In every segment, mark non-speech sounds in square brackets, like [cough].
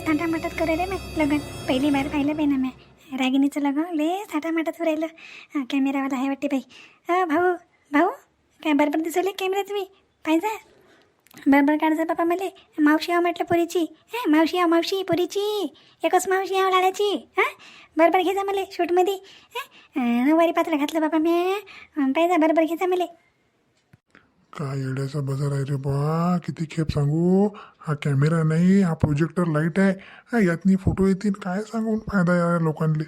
लेस थाटामाटात करू रे मॅ. लग्न. पहिली बार पाहिलं बाई ना मॅ. रागिणीचं लग्न लेस थाटामाटात राहिलं. कॅमेरावाला आहे वाटते बाई. हा भाऊ भाऊ काय बरोबर दिसवले कॅमेरा तुम्ही? पाहिजे बरोबर काढजा बापा मले. मावशी आव म्हटलं पोरीची. हां मावशी आव मावशी पोरीची. एकच मावशी आव लाडाची. हां बरोबर घे जा मला शूटमध्ये. हां नऊवारी पात्र घातलं बापा मी. पाहिजे बरोबर घे जा मला. काय येड्याचा बाजार आहे रे बा? किती खेप सांगू? हा कॅमेरा नाही हा प्रोजेक्टर लाइट आहे. हा यातनी फोटो येतील. काय सांगून फायदा या लोकांले.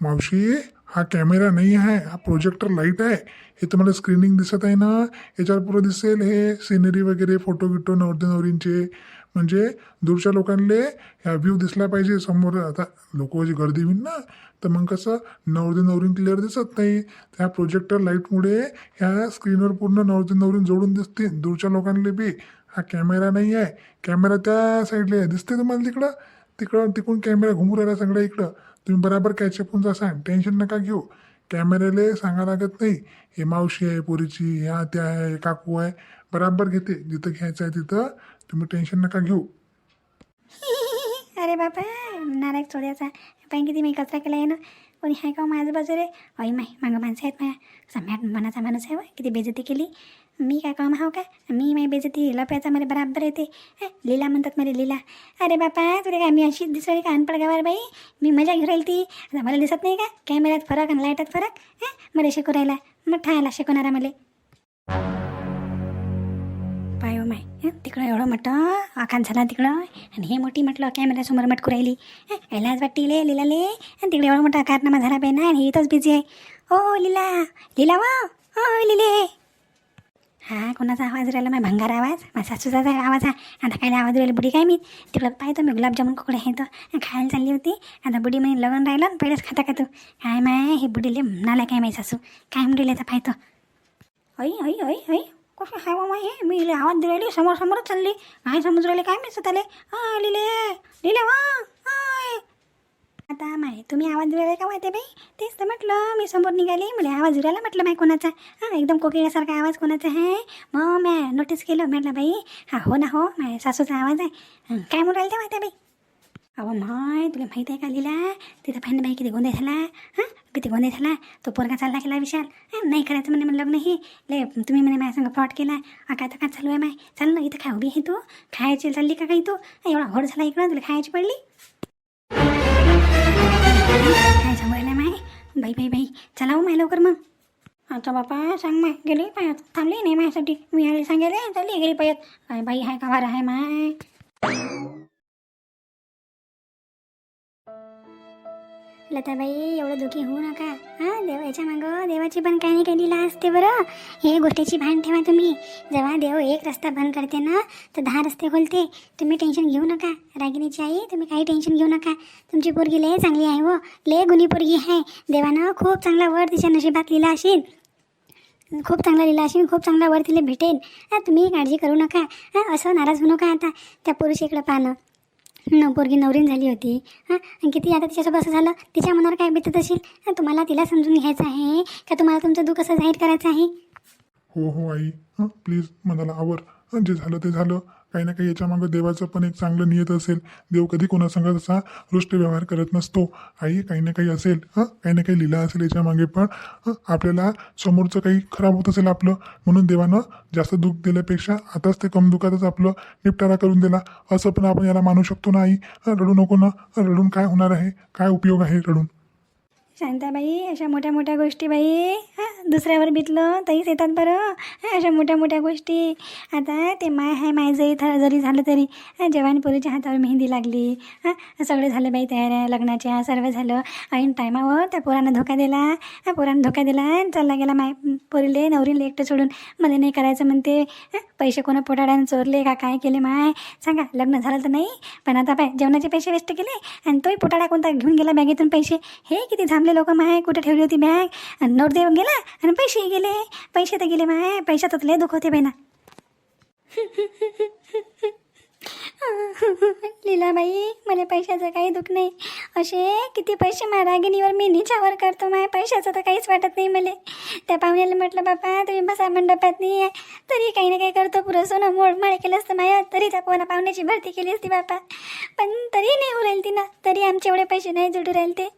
मावशी हा कॅमेरा नाही आहे हा प्रोजेक्टर लाइट आहे. हे तुम्हाला स्क्रीनिंग दिसत आहे ना? याच्यावर पुरं दिसेल हे सिनरी वगैरे फोटो गिटो नवरदे नवरींचे. म्हणजे दूरच्या लोकांले ह्या व्ह्यू दिसला पाहिजे. समोर आता लोक जी गर्दी होईल ना तर मग कसं नवरदे नवरीन क्लिअर दिसत नाही. त्या प्रोजेक्टर लाईटमुळे ह्या स्क्रीनवर पूर्ण नवरदे नवरीन जोडून दिसते. दूरच्या लोकांले बी. हा कॅमेरा नाही आहे कॅमेरा त्या साईडला आहे. दिसते तुम्हाला तिकडं? तिकडं तिकडून कॅमेरा घुमू राहिला सगळ्या इकडं. तुम्ही बराबर कॅचअप होऊन जासा टेन्शन नका घेऊ. कॅमेऱ्याला सांगा लागत नाही. हे मावशी आहे पोरीची ह्या त्या आहे काकू आहे. बराबर घेते. जिथं घ्यायचं आहे तिथं तुम्ही टेन्शन नका घेऊ. अरे बापा नारायक चोऱ्याचा पण किती मी कचरा केला आहे ना. कोणी आहे का हो माझं बाजू रे अय माय मागं माणसं आहेत माझ्या. सम्याट मनाचा माणूस आहे हो. किती बेजती केली. मी काय काम हाव का? मी माझी बेजती लप्याचा मला बराबर येते. हं, लीला म्हणतात मला लीला. अरे बापा तुला काय मी अशी दिसली का अनपड गावार बाई? मी मजा घेऊन राहिली ती. आता मला दिसत नाही का? कॅमेऱ्यात फरक आणि लाईटात फरक? हं, मला शिकू राहिला. मग ठायला शिकवणारा मला. पाय हो माय. हं, तिकडं एवढं मोठं आखान झाला तिकडं. आणि हे मोठी म्हटलं कॅमेऱ्यासमोर मटकू राहिली. हं, यालाच वाटते ले लिलाले. आणि तिकडे एवढं मोठा कारनामा झाला पाहिजे ना आणि इथंच बिझी आहे. हो लिला. लिला वा? हो लिले. हा कोणाचा आवाज राहिला? माझ्या भंगार आवाज. माझ्या सासूचा आवाज हा. आता काय आवाज राहिला बुडी काय मी तिकडं पाहतो मी गुलाबजामुन कुकडे आहे तर खायला चालली होती. आता बुडी म्हणे लग्न राहिलं आणि पहिलेच खाता का तू काय माय हे बुडीले म्हणाला काय माय सासू? काय म्हणून तर? पाहतो ऐ ऐ ऐ ऐ कसं हाय मामा हे? मी इले आवाज दिलेली समोर समोरच चालली. नाही समोर राहिले काय मी स्वतःले हा लिले लिले वा हाय. आता माय तुम्ही आवाज दिलेला का माहिती बाई? तेच तर म्हटलं मी समोर निघाली मला आवाज दिलेला म्हटलं माय कोणाचा? हां एकदम कोकिळ्यासारखा आवाज कोणाचा आहे? मग म्या नोटीस केलं म्हटलं बाई. हा हो ना हो माय सासूचा आवाज आहे. काय म्हणून राहिलं ते माहिती बाई? अहो माय तुला माहीत आहे का लिला? तिथं फाईन बाई किती गोंधळ झाला? हां? किती गोंधळ झाला? तो पोरगा चालला केला विशाल. हं, नाही करायचं म्हणे म्हणलं लग्न हे. ले तुम्ही म्हणे माझ्या संग फ्रॉड केला. काय तर काय चालू आहे माय? चाल ना इथं काय उभी आहे तू? खायची चालली का काही तू? एवढा घोड झाला इकडं तुला खायची पडली? काय सांगू माय? बाई बाई बाई चला हो माय लवकर मग. आता बापा सांग माय गेली पायात? थांबली नाही माझ्यासाठी मी आली सांगायला चालली गेली पायात. काय बाई आहे का वारा आहे माय? लताबाई एवढं दुखी होऊ नका. हां देवाच्या मागं देवाची पण काही नाही काही लिला असते बरं. हे गोष्टीची भान ठेवा तुम्ही. जेव्हा देव एक रस्ता बंद करते ना तर दहा रस्ते खोलते. तुम्ही टेन्शन घेऊ नका. रागिणीची आई तुम्ही काही टेन्शन घेऊ नका. तुमची पोरगी लय चांगली आहे हो. लय गुणी पोरगी आहे. देवानं खूप चांगला वर तिच्या नशिबात लिहिला असेल. खूप चांगला लिहिला असेल खूप चांगला वर तिला भेटेल. तुम्ही काळजी करू नका. असं नाराज होऊ नका आता त्या पुरुषीकडं पाहणं. न पोरगी नवरीन झाली होती. हां आणि किती आता तिच्यासोबत असं झालं तिच्या मनावर काय बेतत असेल? तुम्हाला तिला समजून घ्यायचं आहे का तुम्हाला तुमचं दुःख असं जाहीर करायचं आहे? हो हो आई. हां प्लीज मनाला आवर. जे झालं ते झालं. काही ना काही याच्या मागं देवाचं पण एक चांगलं नियत असेल. देव कधी कोणासंग असा रुष्ट व्यवहार करत नसतो. आई काही ना काही असेल हां काही ना काही लिहिलं असेल याच्या मागे पण आपल्याला समोरचं काही खराब होत असेल आपलं म्हणून देवानं जास्त दुःख दिल्यापेक्षा आताच ते कम दुःखातच आपलं निपटारा करून दिला. असं पण आपण याला मानू शकतो ना आई? रडू नको ना. रडून काय होणार आहे? काय उपयोग आहे रडून? शांताबाई अशा मोठ्या मोठ्या गोष्टी बाई. हां दुसऱ्यावर बितलं तरीच येतात बरं. हां अशा मोठ्या मोठ्या गोष्टी. आता ते माय हाय माय जरी थ जरी झालं तरी हां जवान पोरीच्या हातावर मेहंदी लागली. हां सगळे झालं बाई तयाऱ्या लग्नाच्या सर्व झालं. ऐन टायमावर त्या पोरानं धोका दिला. हां पोरानं धोका दिला आणि चालला गेला माय पोरीले नवरीले एकटं सोडून. मध्ये नाही करायचं म्हणते. पैसे कोणा पोटाड्यानं चोरले का काय केले माय? सांगा लग्न झालं तर नाही? पण आता पाय जेवणाचे पैसे वेस्ट केले आणि तोही पोटाडा कोणता घेऊन गेला बॅगेतून पैसे? हे किती थांबले लोक माय कुठे ठेवली होती बॅग? नोट देऊन गेला आणि पैसेही गेले. पैसे तर गेले माय पैशातच लय दुःख होते बहिणा [laughs] लीलाबाई मला पैशाचं काही दुःख नाही. असे किती पैसे मारागिनीवर मी निछावर करतो माय पैशाचं तर काहीच वाटत नाही मला. त्या पाहुण्याला म्हटलं बापा तुम्ही बसा मंडपात नाही तरी काही ना काही करतो पुरं सोनं मोड माळ केलं असतं माया. तरी त्या पोना पाहुण्याची भरती केली असती बापा. पण तरी नाही हो राहील तिनं तरी आमचे एवढे पैसे नाही जुडू राहील ते.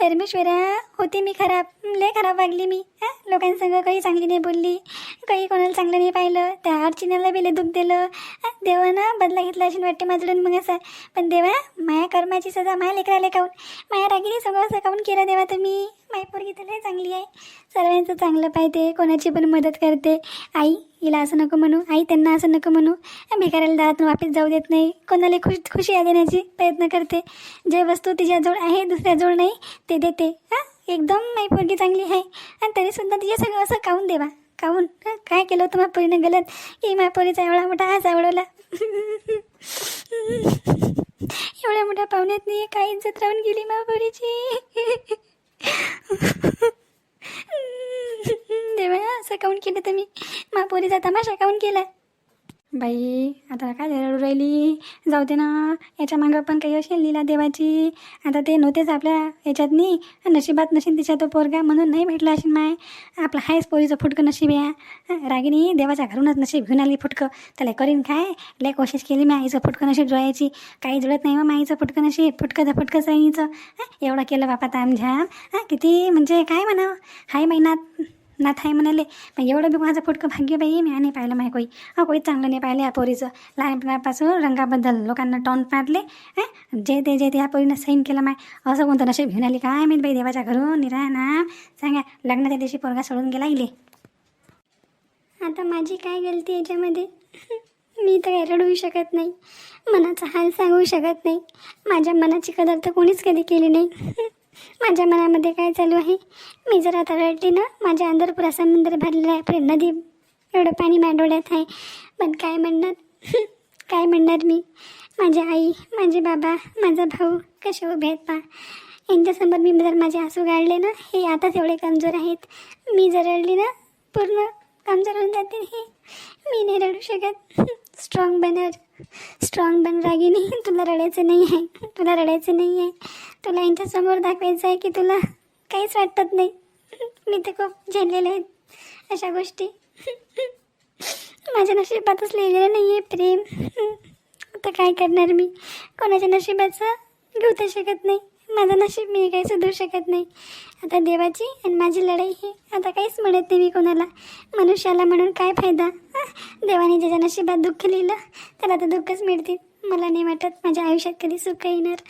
परमेश्वरा होती मी खराब. लय खराब वागली मी. हं? लोकांसंग काही चांगली नाही बोलली. काही कोणाला चांगलं नाही पाहिलं. त्या अर्चनेला बी दुःख दिलं. देवानं बदला घेतला अशी वाटते माझ्याकडून मग असं. पण देवा माया कर्माची सजा माया लेकराला काऊन? माया रागिनी सगळं असं काऊन केलं देवा तुम्ही? माय पोरगी तर लय चांगली आहे. सर्वांचं चांगलं पाहते कोणाची पण मदत करते. आई हिला असं नको म्हणू. आई त्यांना असं नको म्हणू. भिकाऱ्याला दारातून वापस जाऊ देत नाही. कोणाला खुश खुशी देण्याची प्रयत्न करते. जे वस्तू तिच्याजवळ आहे दुसऱ्याजवळ नाही ते देते. हां? एकदम माई पोरगी चांगली आहे. आणि तरीसुद्धा तिच्या सगळं असं काऊन देवा? काऊन? काय केलं होतं माझ्या गलत? की माझ्या एवढा मोठा हाच आवडवला. [laughs] एवढ्या मोठ्या पाहुण्यात नाही काय इज्जत राहून गेली माझ्या [laughs] देवा असं काऊन केलं तुम्ही मी मापोरीचा तमाशा काऊन केला बाई आता काय रडू राहिली? जाऊ दे ना याच्या मागं पण काही असेल लीला देवाची. आता ते नव्हतेच आपल्या याच्यात नाही नशिबात नशीन तिच्या तो पोरगा म्हणून नाही भेटला असेल माय. आपलं हायच पोरीचं फुटकं नशीब या रागिनी देवाच्या घरूनच नशीब घेऊन आली फुटकं. त्याला करीन काय? लय कोशिश केली मी आईचं फुटकं नशीब जोयाची काही जुळत नाही हो मग आईचं फुटकं नशीब. फुटकं तर फुटकंच आईचं एवढं केलं बापा तामझाम. किती म्हणजे काय म्हणावं? हाय महिन्यात नाथ आहे म्हणाले पण एवढं बी माझं फुटकं भाग्य बाई मी नाही पाहिलं माय कोई. हा कोई चांगलं नाही पाहिलं या पोरीचं. लहानपणापासून रंगाबद्दल लोकांना टॉन पाडले हं? जे ते जे ते या पोरीनं सैन केलं माय. असं कोणतं नशीब घेऊन आली काय मी बाई देवाच्या घरून निरा ना सांगा लग्नाच्या दिवशी पोरगा सोडून गेला इले? आता माझी काय गलती याच्यामध्ये? मी तर काय रडवू शकत नाही मनाचा हाल सांगू शकत नाही. माझ्या मनाची कदर तर कोणीच कधी केली नाही. माझ्या मनामध्ये काय चालू आहे? मी जर आता रडली ना माझ्या अंदर पुरा भरलेला आहे. पुढे नदी एवढं पाणी माझ्या डोळ्यात आहे. पण काय म्हणणार? [laughs] काय म्हणणार मी? माझी आई माझे बाबा माझा भाऊ कसे उभे आहेत पा यांच्यासमोर मी जर माझे आसू गाळले ना हे आताच एवढे कमजोर आहेत. मी जर रडली ना पूर्ण कमजोर होऊन जाते हे. मी नाही रडू शकत. [laughs] स्ट्रॉंग बनर स्ट्रॉंग बन रागिनी तुला रडायचं नाही आहे तुला रडायचं नाही आहे तुला यांच्यासमोर दाखवायचं आहे की तुला काहीच वाटत नाही। मी तर खूप झेललेले आहेत अशा गोष्टी माझ्या नशिबातच लिहिलेलं नाही आहे प्रेम। आता काय करणार मी? कोणाच्या नशिबाचं? घेऊ तर शकत नाही। माझं नशीब मी काही सुधरू शकत नाही. आता देवाची आणि माझी लढाई ही आता काहीच म्हणत नाही मी कोणाला. मनुष्याला म्हणून काय फायदा? देवाने ज्याच्या नशिबात दुःख लिहिलं त्याला आता दुःखच मिळतील. मला नाही वाटत माझ्या आयुष्यात कधी सुख येणार.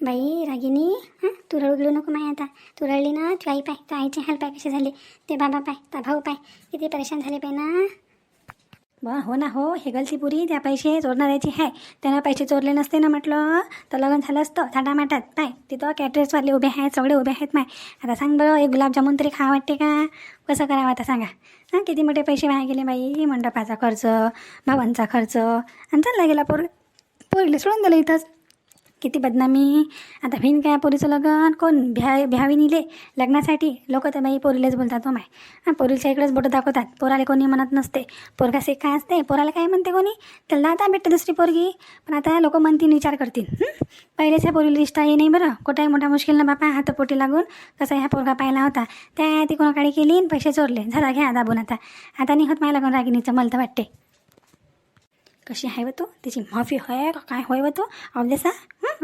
बाई रागिनी हां तू रडू नको माय आता. तू रळली ना तू आई पाय तू आईचे हाल पाय कसे झाले? ते बाबा पाय ता भाऊ पाय किती परेशान झाले पाय ना. बरं हो ना हो. हे गलती पुरी त्या पैसे चोरणाऱ्याची आहे त्यानं पैसे चोरले नसते ना म्हटलं. तर लग्न झालं असतं थाटामाटात पाय तिथं कॅटरेसवाले उभे आहेत सगळे उभे आहेत माय. आता सांग बरं एक गुलाबजामुन तरी खा वाटते का? कसं करावं आता सांगा. हां किती मोठे पैसे वाया गेले बाई? मंडपाचा खर्च भावांचा खर्च. आणि चालला गेला पोर पोरीला सोडून दिलं इथंच. किती बदनामी. आता भिन काय पोरीचं लग्न? कोण? भ्या भ्यावी निले लग्नासाठी? लोक तर बाई पोरीलाच बोलतात हो माय. हां पोरीच्या इकडेच बोटं दाखवतात. पोराला कोणी म्हणत नसते. पोरगा से काय असते? पोराला काय म्हणते कोणी? त्याला आता भेटते दुसरी पोरगी. पण आता लोक म्हणतील विचार करतील हं? पहिलेच ह्या पोरीला रिश्ता ये नाही बरं. कुठेही मोठा मुश्किल ना बापा? हातपोटी लागून. कसा ह्या पोरगा पाहिला होता? त्या ती कोणाकडे केली? आणि पैसे चोरले. झाला घ्या दाबून आता. आता नाही होत माझ्या लग्न रागिनीचं मला तर वाटते. कशी आहे व तू? तिची माफी होय का काय होय व तू? अवलेसा?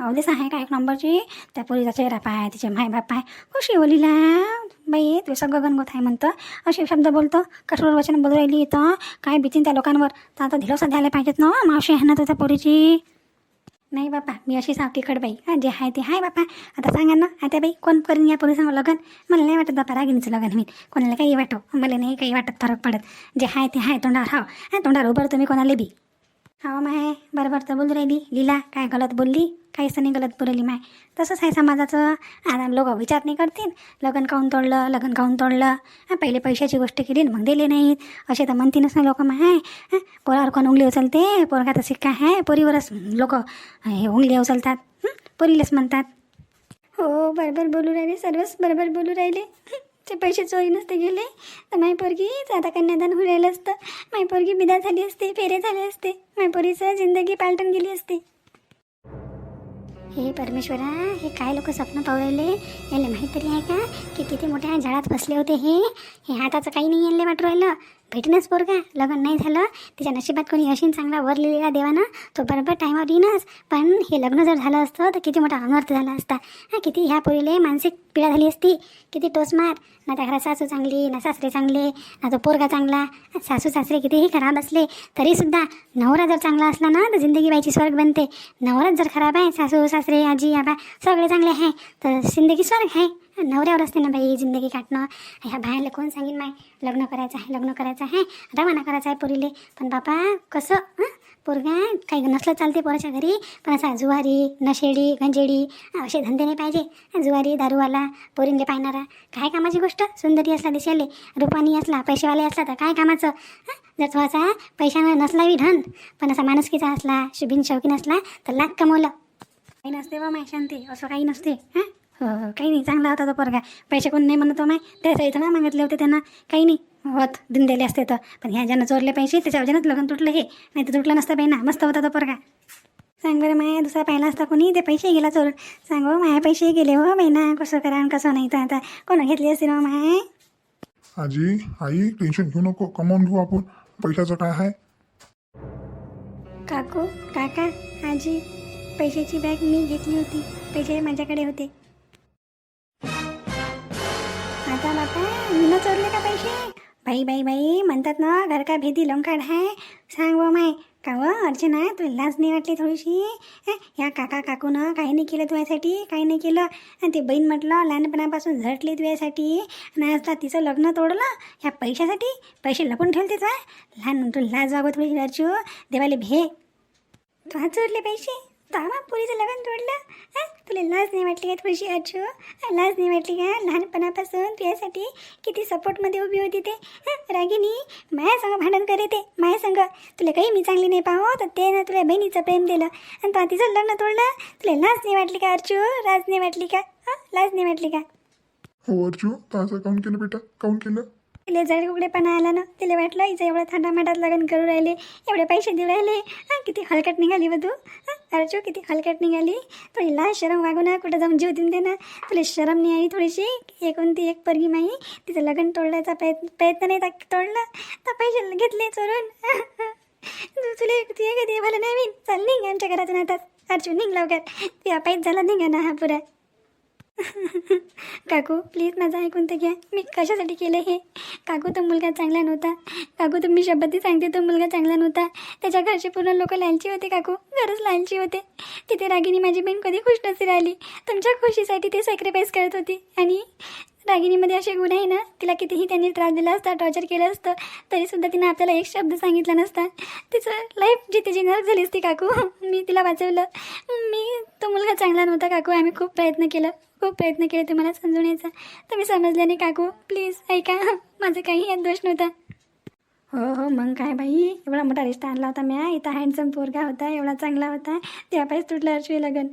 अवलेसा आहे का एक नंबरची? त्या पोरीचा चेहरा पाय तिचे माय बाप पाय. कशी ओलीला? बाई तू सगळं गणगोत आहे म्हणतं. असे शब्द बोलतो. कठोर वचन बोलू राहिली इथं. काय भीतीन त्या लोकांवर? तर आता धिरोसा द्यायला पाहिजेत ना मावशी आहे ना तुझ्या पोरीची? नाही बापा मी अशी सावकी बाई. हां जे आहे ते आहे बापा. आता सांगा ना आता बाई कोण करीन या पोरी सांग लग्न? मला नाही वाटत बापा रागिनीचं लग्न मी कोणाला काही वाटो? मला नाही काही वाटत फरक पडत. जे आहे ते आहे तोंडावर हाव. हां तोंडावर उभं तुम्ही कोणाला बी. हा माय बरोबर तर बोलू राहिली. लीला काय गलत बोलली? काहीच नाही गलत बोलली माय. तसंच आहे समाजाचं. आता लोक विचार नाही करतील. लग्न काऊन तोडलं? लग्न काऊन तोडलं? पहिले पैशाची गोष्ट केली मग दिले नाहीत. असे तर म्हणतीनच नाही लोक माय. हां पोरावर कोण उंगली उचलते? पोरगा तर शिक्का आहे. पोरीवरच लोक हे उंगली उचलतात. पोरीलाच म्हणतात. हो बरोबर बोलू राहिले. सर्वच बरोबर बोलू राहिले. ते पैसे चोरी नसते गेले. तर माय पोरगी आता कन्यादान होऊन राहिलं असतं. माय पोरगी बिदा झाली असते फेरे झाले असते. माय पोरीचं जिंदगी पालटून गेली असते. हे परमेश्वरा हे काय लोक स्वप्न पावलेले? याला माहीत तरी आहे का? की किती मोठ्या झाडात फसले होते हे? हे हाताचं काही नाही यायला वाटू राहिलं. भेटेनच पोरगा लग्न नाही झालं. तिच्या नशिबात कोणी अशीन चांगला वर लिहिलेला देवानं तो बरोबर टायमावर येईनच. पण हे लग्न जर झालं असतं तर किती मोठा अनर्थ झाला असता. हा किती ह्या पोरीले मानसिक पीडा झाली असती. किती टोसमार ना त्या घरात सासू चांगली ना सासरे चांगले ना तो पोरगा चांगला. सासू सासरे कितीही खराब असले तरीसुद्धा नवरा जर चांगला असला ना तर जिंदगी बाईची स्वर्ग बनते. नवराच जर खराब आहे सासू सासरे आजी आबा सगळे चांगले आहे तर जिंदगी स्वर्ग आहे. नवऱ्यावर असते ना बाई जिंदगी काटणं. ह्या बाहेरला कोण सांगेन माय? लग्न करायचं आहे लग्न करायचं आहे. रवाना करायचं आहे पोरीले. पण बापा कसं हं? पोरगा काही नसलं चालते पोराच्या घरी. पण असा जुवारी नशेडी गंजेडी असे धंदे नाही पाहिजे. जुवारी दारूवाला पोरींले पाहणारा. काय कामाची गोष्ट? सुंदरी असला दिशेले रुपानी असला पैसेवाले असला तर काय कामाचं? जर थोडासा पैशानं नसला बी धन. पण असा माणुसकीचा असला शुभीन शौकीन असला तर लाख कमवलं. काही नसते बा माय शांती. असं काही नसते. हां? हो हो. काही नाही चांगला होता तो पोरगा. पैसे कोण नाही म्हणतो माय. त्याच्या इथं ना मागितले होते त्यांना. काही नाही होत देऊन दिले असते तर पण ह्या ज्यानं चोरले पैसे त्याच्या वजनात लग्न तुटलं हे. नाही तर तुटलं नसतं बाई ना. मस्त होता तो पोरगा. सांग बरं माया दुसरा पाहिला असता कोणी? ते पैसे गेला चोरून. सांग हो माया पैसे गेले हो बाई ना. कसं करा आणि कसं नाही तर आता. कोण घेतली असतील हो माय? आजी आई टेन्शन घेऊ नको. कमावून घेऊ आपण. पैशाचं काय आहे? काकू काका आजी पैशाची बॅग मी घेतली होती. पैसे माझ्याकडे होते. आता बापा मी चोरले का पैसे? बाई बाई बाई म्हणतात ना घर का भेदी लोंकाड आहे सांग व माय. का व अर्चना तुला लाज नाही वाटली थोडीशी? हं? या काका काकूनं काही नाही केलं तुझ्यासाठी काही नाही केलं. आणि ते बहीण म्हटलं लहानपणापासून झटली तुझ्यासाठी. आणि आजला तिचं लग्न तोडलं ह्या पैशासाठी? पैसे लपून ठेवले तिचा? लहान तू लाज वागव थोडीशी अर्चू. देवाले भे. तू हात चोरले पैसे? तामा पुरीचं लग्न तोडलं हां तुला लाज नाही वाटली का थोडीशी अचू लाज नाही वाटली का लहानपणापासून तुझ्यासाठी किती सपोर्टमध्ये उभी होती ते रागिनी माया संग भांडण करे ते माया संग तुला काही मी चांगली नाही पाहो तर ते ना तुला बहिणीचं प्रेम दिलं आणि तू तिचं लग्न तोडलं तुला लाज नाही वाटली का अर्चू लाज नाही वाटली का हां लाज नाही वाटली का हो अर्जू तर असं काऊन केलं बेटा काऊन केलं तिला जड उघडेपणा आला ना तिला वाटलं हिचं एवढं थंडामाटात लग्न करू राहिले एवढे पैसे देऊ राहिले. हां किती हलकट निघाली बघ तू. हां अर्जू किती हलकट निघाली. थोडी लाज शरम वागू ना कुठं जाऊन जीव देऊन दे ना. तुला शरम नाही आली थोडीशी एक कोणती एक परगी माई तिचं लग्न तोडण्याचा प्रयत्न प्रयत्न नाही तर तोडलं. तर पैसे घेतले चोरून. तू- तुला तुझ्या कधी भलं नाही चाल निघ आमच्या घरातून आता. अर्जू निघ लवकर. तुझ्या पायच झाला निघा ना हा पुरा [laughs] काकू प्लीज माझं ऐकून तर घ्या. मी कशासाठी केलं हे? काकू तो मुलगा चांगला नव्हता. काकू तुम्ही शब्दाती सांगते तो मुलगा चांगला नव्हता. त्याच्या घरचे पूर्ण लोक लालची होते काकू. घरच लालची होते. तिथे रागिनी माझी बहीण कधी खुश नसे राहिली. तुमच्या खुशीसाठी ते सॅक्रिफाईस करत होती. आणि रागिनीमध्ये असे गुण आहे ना तिला कितीही त्यांनी त्रास दिला असता टॉर्चर केलं असतं तरीसुद्धा तिनं आपल्याला एक शब्द सांगितला नसता. तिचं लाईफ जी तिची नरक झाली असती काकू. [laughs] मी तिला वाचवलं. मी तो मुलगा चांगला नव्हता काकू आम्ही खूप प्रयत्न केला. खूप प्रयत्न केले तुम्हाला समजवण्याचा तुम्ही समजले नाही काकू प्लीज ऐका. [laughs] माझं काही यात दोष नव्हता. हो हो मग काय बाई? एवढा मोठा रिश्ता आणला होता म्या. इथं हँडसम पोरगा होता एवढा चांगला होता. त्या पाहिजे तुटलं अर्शवी लगन.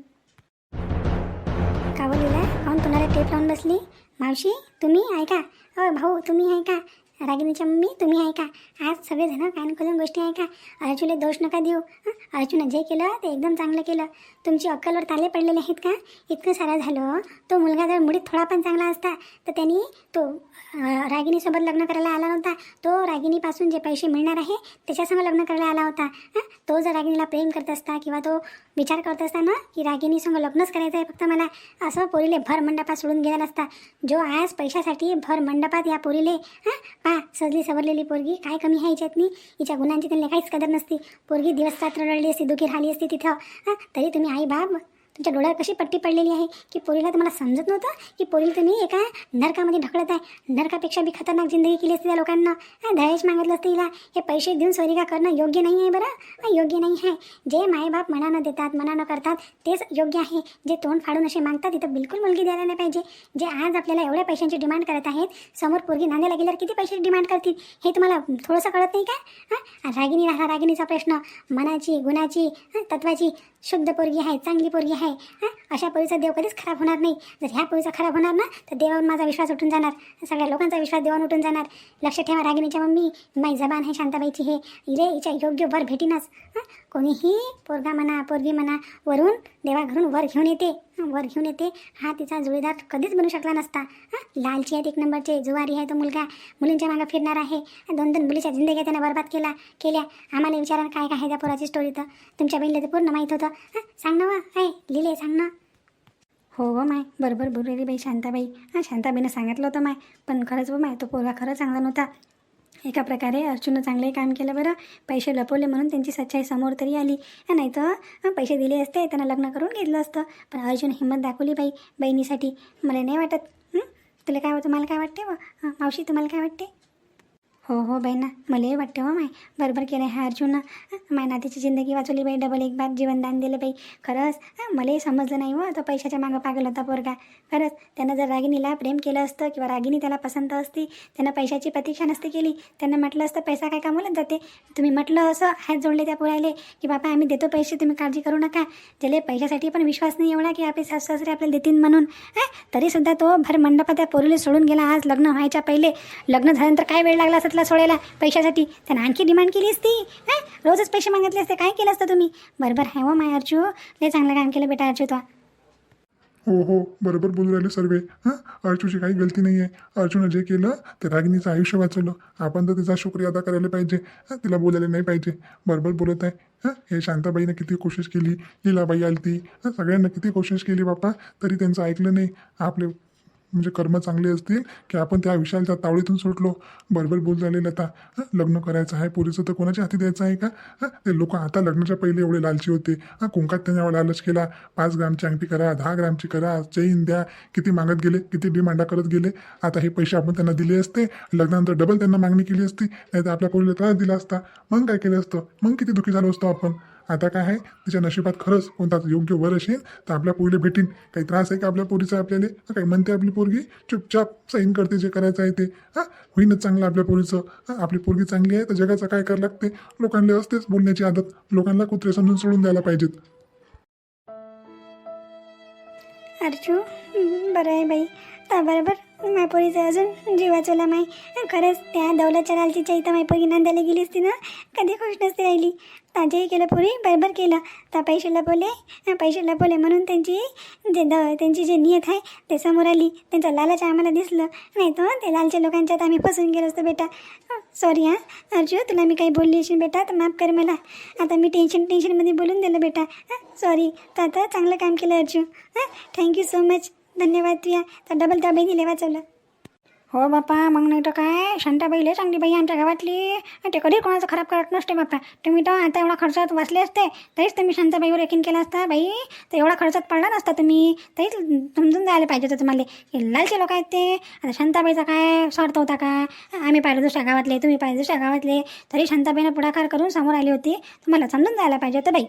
कावलीला काऊन तुम्हाला टेप लावून बसली? मावशी तुम्ही ऐका. हो भाऊ तुम्ही ऐका. रागिनीच्या मम्मी तुम्ही ऐका. आज सगळेजण कान खोलून गोष्टी ऐका. अर्जुला दोष नका देऊ. हं? अर्जुनं जे केलं ते एकदम चांगलं केलं. तुमची अक्कलवर ताले पडलेले आहेत का? इतकं सारं झालं तो मुलगा जर मुळीत थोडा पण चांगला असता तर त्यांनी तो रागिणीसोबत लग्न करायला आला नव्हता. तो रागिणीपासून जे पैसे मिळणार आहे त्याच्यासंग लग्न करायला आला होता तो जर रागिणीला प्रेम करत असता किंवा तो विचार करत असता ना की रागिणीसंग लग्नच करायचं आहे फक्त मला असं पोरीले भर मंडपात सोडून गेला नसता. जो आज पैशासाठी भर मंडपात या पोरीले हां? पा सजली सवरलेली पोरगी काय कमी आहे हिच्यातनी हिच्या गुणांची त्यांना काहीच कदर नसती. पोरगी दिवस रात्र रडली असती दुखी राहिली असती तिथं हां? तरी तुम्ही आई बाप तुमच्या डोळ्यावर कशी पट्टी पडलेली आहे? की पोरीला तुम्हाला समजत नव्हतं की पोरीला तुम्ही एका नरकामध्ये ढकलत आहे. नरकापेक्षा बी खतरनाक जिंदगी केली असते त्या लोकांना. दहेज मागितलं असतं हिला. हे पैसे देऊन सोयरिका करणं योग्य नाही आहे बरं? योग्य नाही आहे. जे मायबाप मनानं देतात मनानं करतात तेच योग्य आहे. जे तोंड फाडून असे मागतात तिथं बिलकुल मुलगी द्यायला नाही पाहिजे. जे आज आपल्याला एवढ्या पैशांची डिमांड करत आहेत समोर पोरगी नांद्याला गेल्यावर किती पैशाची डिमांड करतील? हे तुम्हाला थोडंसं कळत नाही का? हां रागिनी हा रागिनीचा प्रश्न. मनाची गुणाची तत्वाची शुद्ध पोरगी आहे चांगली पोरगी आहे. आहे. हां? अशा पोळीचा देव कधीच खराब होणार नाही. जर ह्या पोळीचा खराब होणार ना तर देवावर माझा विश्वास उठून जाणार. सगळ्या लोकांचा विश्वास देवावर उठून जाणार. लक्ष ठेवा रागिणीच्या मम्मी. माई जबान आहे शांताबाईची हे. इले हिच्या योग्य वर भेटीनच. कोणीही पोरगा म्हणा पोरगी म्हणा वरून देवाघरून वर घेऊन येते. वर घेऊन येते. हा तिचा जुळीदार कधीच बनू शकला नसता. हां लालची आहेत एक नंबरचे जुवारी आहे तो मुलगा. मुलींच्या मागं फिरणार आहे. दोन दोन मुलीच्या जिंदगी त्यानं बरबाद केला केल्या. आम्हाला विचारा काय काय आहे त्या पोराची स्टोरी तर. तुमच्या बहिणीला ते पूर्ण माहीत होतं. हां सांग ना वा. आहे लिहिले सांग ना. हो हो माय. बरोबर बोललेली बाई शांताबाई. हां शांताबाईनं सांगितलं होतं माय. पण खरंच व माय तो पोरगा खरंच चांगला नव्हता. एका प्रकारे अर्जुननं चांगले काम केलं बरं. पैसे लपवले म्हणून त्यांची सच्चाई समोर तरी आली. नाही तर पैसे दिले असते त्यांना लग्न करून घेतलं असतं. पण अर्जुन हिंमत दाखवली बाई बहिणीसाठी. मला नाही वाटत. तुला काय वाटतं मला काय वाटते व मावशी तुम्हाला काय वाटते हो हो बाई ना मलाही वाटतं हो माय. बरोबर केलं आहे अर्जुन. माय नातीची जिंदगी वाचवली बाई डबल एक बार जीवनदान दिलं बाई. खरंच मलाही समजलं नाही हो तो पैशाच्या मागं पागल होता पोरगा. खरंच त्यानं जर रागिनीला प्रेम केलं असतं किंवा रागिनी त्याला पसंत असती त्यानं पैशाची प्रतीक्षा नसती केली त्यांना म्हटलं असतं पैसा काय कामालाच जाते? तुम्ही म्हटलं असं हात जोडले त्या पोराले की बाबा आम्ही देतो पैसे तुम्ही काळजी करू नका. ज्याला पैशासाठी पण विश्वास नाही एवढा की आपले सासरे आपल्याला देतील म्हणून. तरीसुद्धा तो भर मंडपात त्या पोरीला सोडून गेला. आज लग्न व्हायच्या पहिले लग्न झाल्यानंतर काय वेळ लागला असं त्याला सोडायला पैशासाठी त्यानं आणखी डिमांड केली असती. हं? रोजच पैसे मागितले असते. काय केलं असतं तुम्ही? बरोबर आहे हो माय अर्जू लय चांगलं काम केलं बेटा अर्जू तो. हो हो बरोबर बोलू राहिले सर्वे. हां? अर्जुची काही गलती नाही आहे अर्जुनं जे केलं ते रागिनीचं आयुष्य वाचवलं. आपण तर तिचा शुक्रिया अदा करायला पाहिजे. हं, तिला बोलायला नाही पाहिजे. बरोबर बोलत आहे. हां? हे शांताबाईनं किती कोशिश केली. लीलाबाई आलती. हं, सगळ्यांना किती कोशिश केली बाप्पा. तरी त्यांचं ऐकलं नाही. आपले म्हणजे कर्म चांगले असतील की आपण त्या विशालच्या तावडीतून सुटलो. बरोबर बोल झालेलं आता लग्न करायचं आहे पोरीचं तर कोणाच्या हाती द्यायचं आहे का? ते लोक आता लग्नाच्या पहिले एवढे लालची होते. कुंकात त्यांनी एवढा लालच केला. पाच ग्रामची अंगठी करा दहा ग्रामची करा चैन द्या. किती मागत गेले किती डिमांडा करत गेले. आता हे पैसे आपण त्यांना दिले असते. लग्नानंतर डबल त्यांना मागणी केली असती. नाही तर आपल्या पोरीला त्रास दिला असता. मग काय केलं असतं? मग किती दुःखी झालो असतो आपण? आता काय आहे? तिच्या नशिबात खरंच कोणता योग्य वर असेल तर आपल्या पोरीला भेटीन. काही त्रास आहे का आपल्या पोरीचा आपल्याला? काय काही म्हणते आपली पोरगी? चुपचाप सैन करते जे करायचं आहे ते. हां होईनच चांगलं आपल्या पोरीचं. हं, आपली पोरगी चांगली आहे तर जगाचं काय करावं लागते? लोकांना असतेच बोलण्याची आदत. लोकांना कुत्रे समजून सोडून द्यायला पाहिजेत. अर्जू बरं आहे बाई. बरोबर. माय पोरीचं अजून जीव माय खरंच त्या दौलतच्या लालचीच्या इथं माय पोरगी नांदायला गेली असती ना कधी खुश नसती राहिली. ताजेही केलं पोरी बरोबर केलं. त्या पैसे लपवले पैसे लपवले म्हणून त्यांची जे द त्यांची जे नियत आहे ते समोर आली. त्यांचा लालच आम्हाला दिसलं. नाही तर ते लालच्या लोकांच्यात आम्ही फसून गेलो असतो बेटा. सॉरी हां. अर्जू तुला मी काही बोलली असेल बेटा तर माफ कर मला. आता मी टेन्शन टेन्शनमध्ये बोलून दिलं बेटा. सॉरी तर आता चांगलं काम केलं अर्जू. हां थँक्यू सो मच धन्यवाद तुया तर डबल त्या बहिणीला वाचवलं. हो बापा मग नाही तर काय? शांताबाई लय चांगली बाई आमच्या गावातली. ते कधी कोणाचं खराब करत नसते बापा तुम्ही तर आता एवढा खर्चात वाचले असते. तरीच तुम्ही शांताबाईवर यकीन केला असता बाई. तर एवढा खर्चात पडला नसता तुम्ही. तरीच समजून जायला पाहिजे होतं तुम्हाला. हे लालचे लोक आहेत ते. आता शांताबाईचा काय स्वार्थ होता का? आम्ही पाहिलं दुसऱ्या गावातले तुम्ही पाहिलं दुसऱ्या गावातले. तरी शांताबाईनं पुढाकार करून समोर आली होती. तुम्हाला समजून जायला पाहिजे होतं बाई.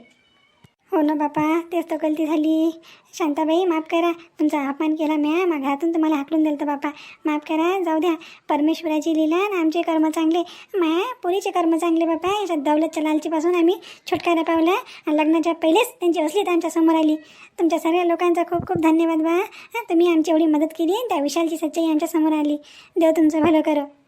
हो ना बापा तेच तर गलती झाली. शांताबाई माफ करा. तुमचा अपमान केला म्या माग हातून तुम्हाला हाकलून दिलं तर बापा. माफ करा जाऊ द्या. परमेश्वराची लीला आणि आमचे कर्म चांगले. माया पोरीचे कर्म चांगले बापा. याच्यात दौलतच्या लालचीपासून आम्ही छुटकारा पावला. आणि लग्नाच्या पहिलेच त्यांची असली तर आमच्यासमोर आली. तुमच्या सगळ्या लोकांचा खूप खूप धन्यवाद बा. तुम्ही आमची एवढी मदत केली. त्या विशालची सच्चाई आमच्यासमोर आली. देव तुमचं भलं करो.